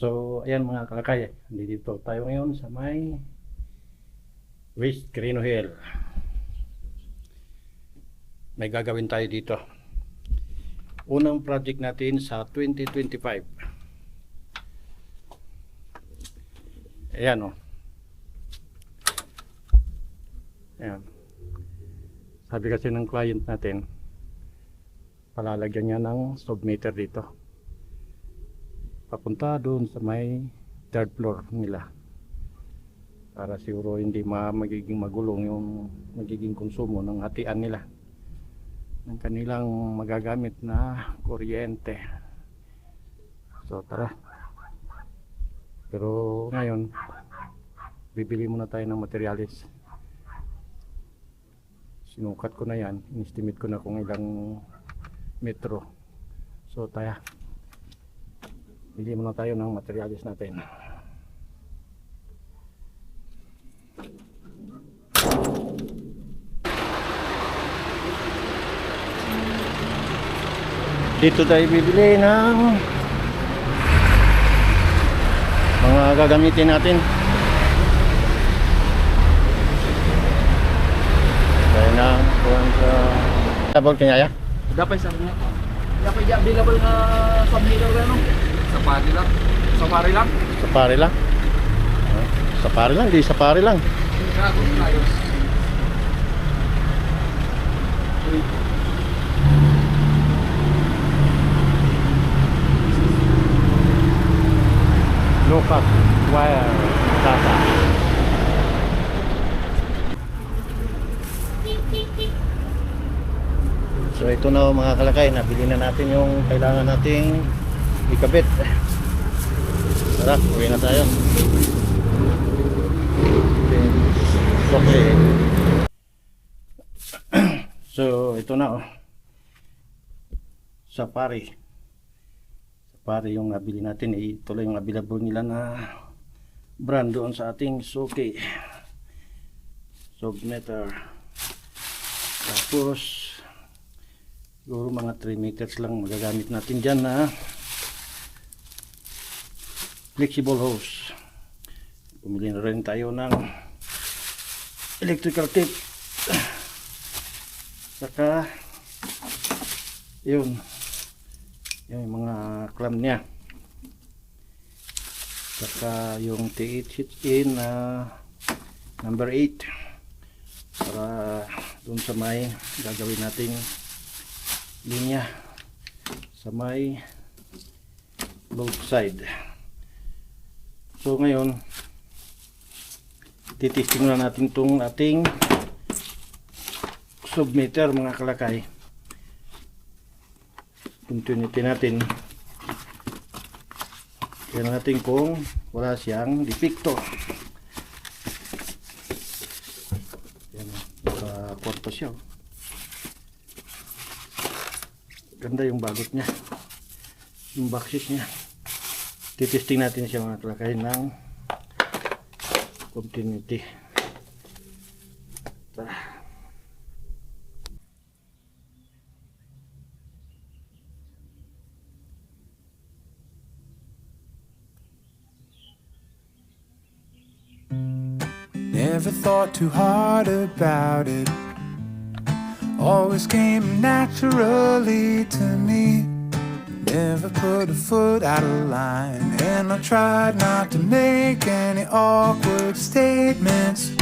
So, ayan mga kalakay, dito tayo ngayon sa may West Carino Hill. May gagawin tayo dito. Unang project natin sa 2025. Ayan o. Ayan. Sabi kasi ng client natin, palalagyan niya ng submeter dito papunta doon sa may third floor nila. Para siguro hindi ma magiging magulong yung magiging konsumo ng hatian nila. Ng kanilang magagamit na kuryente. So tara. Pero ngayon bibili muna tayo ng materialis sinukat ko na yan. Inestimate ko na kung ilang metro. So tayo Bili muna tayo ng materialis natin. Dito tayo bibili ng mga gagamitin natin. Tayo na kuhan sa tabog kanyaya. Dapat sa niya. Dapat di available na submeter ano? Sa pari lang. Sa pari lang. Sa pare lang. Ah, Sa pare lang, di sa pare lang. Gago ayos. Local wire data. So ito na oh, mga kalakay, nabili na natin yung kailangan nating ikabit. Tara, uwi na tayo. Okay. so ito na oh. Safari. Safari yung nabili natin. Eh, ito lang yung available nila na brand doon sa ating Suki. Submeter. Tapos siguro mga 3 meters lang magagamit natin dyan na flexible hose. Pumili na rin tayo ng electrical tape. Saka yun. Yung mga clamp niya. Saka yung T8 hit in na number 8 para dun sa may gagawin nating linya. Sa may both side so ngayon titisting na natin tong ating submeter mga kalakay. Continuity natin. Tingnan natin kung wala siyang depekto yan naka kwarto siya oh. ganda yung bagot niya. Yung backseat niya natin siya mga ng continuity. Never thought too hard about it. Always came naturally to me. Never put a foot out of line. And I tried not to make any awkward statements.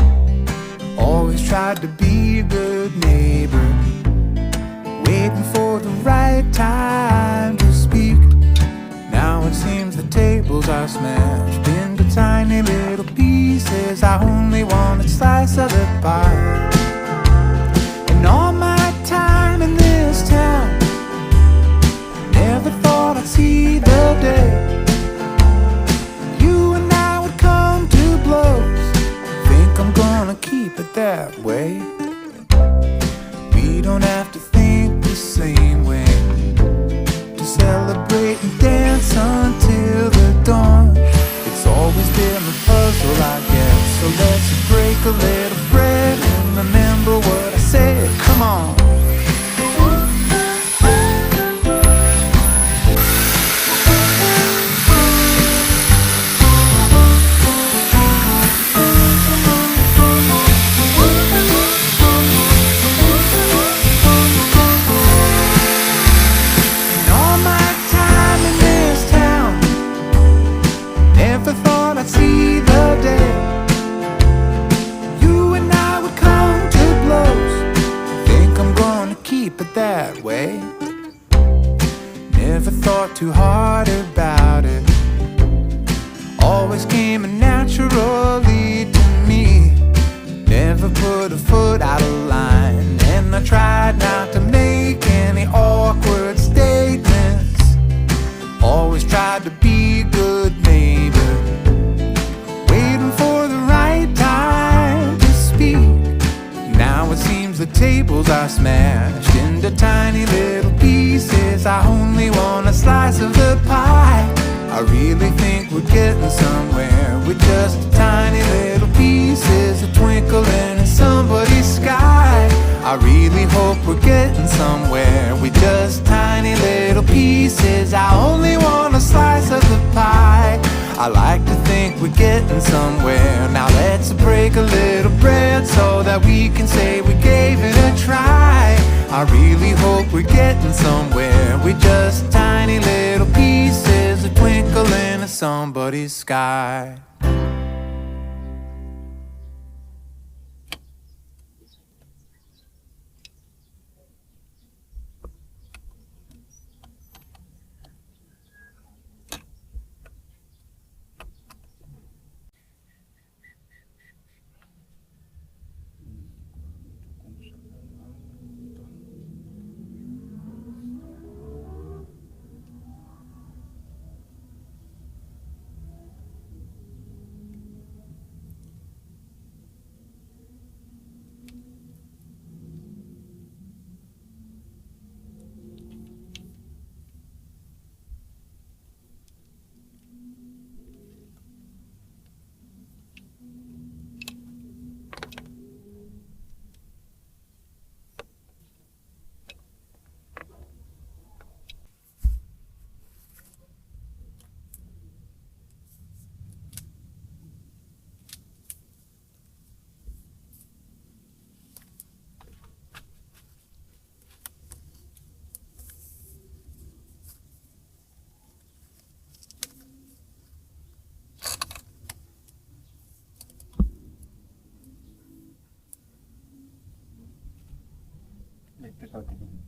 Always tried to be a good neighbor. Waiting for the right time to speak. Now it seems the tables are smashed into tiny little pieces. I only want a slice of the lake. way. Never thought too hard about it. Always came naturally to me. Never put a foot out of line. And I tried not to make any awkward statements. Always tried to be a good neighbor. Waiting for the right time to speak. Now it seems the tables are smashed into tiny little pieces. I only want a slice of the pie. I really think we're getting somewhere with just tiny little pieces, a twinkle in somebody's sky. I really hope we're getting somewhere with just tiny little pieces. I only want a slice of the pie. I like to think we're getting somewhere. Now let's break a little bread so that we can say we gave it a try. I really hope we're getting somewhere We're just tiny little pieces, a twinkle in somebody's sky. देखते साथी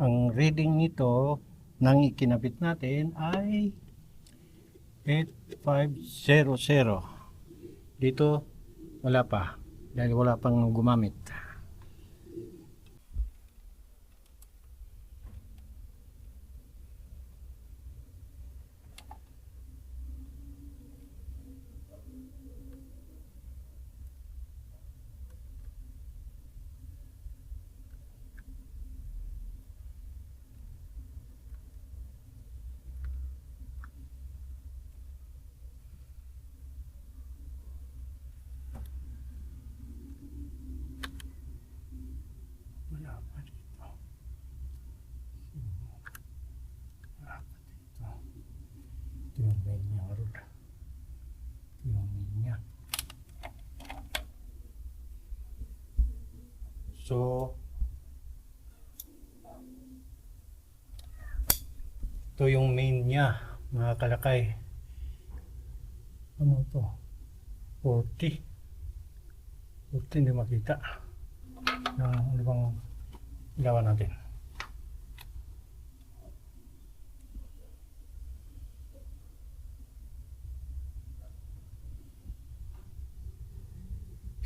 Ang reading nito nang ikinabit natin ay 8500. Dito wala pa dahil wala pang gumamit. Wala pa dito. Wala pa dito. Ito yung main niya, Rod. Ito yung main niya. So, ito yung main niya, mga kalakay. Ano to? 40. 40 hindi makita ng ano bang ilawan natin.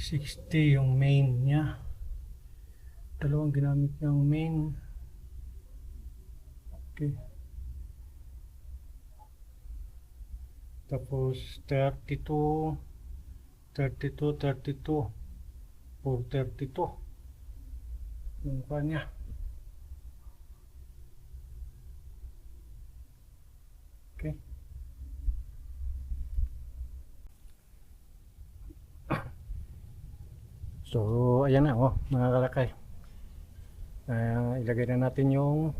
Sixty yung main niya. Dalawang ginamit niyang main. Okay. Tapos 32, 32, 32, 432 yung kanya. Okay. So, ayan na, oh, mga kalakay. Ah, ilagay na natin yung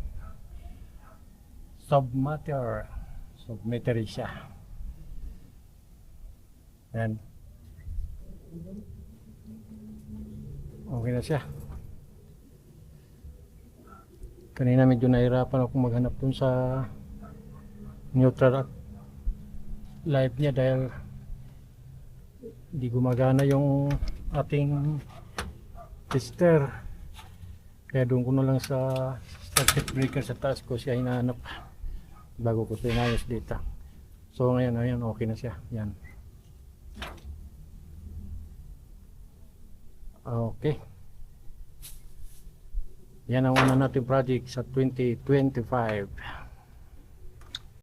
submatter. Submeter siya. Ayan. Okay na siya. Kanina medyo nahirapan ako maghanap dun sa neutral live niya dahil hindi gumagana yung ating tester. Kaya doon ko na lang sa circuit breaker sa taas ko siya hinahanap bago ko siya dito. So ngayon, ayan, okay na siya. Yan. Okay. Yan ang una natin project sa 2025.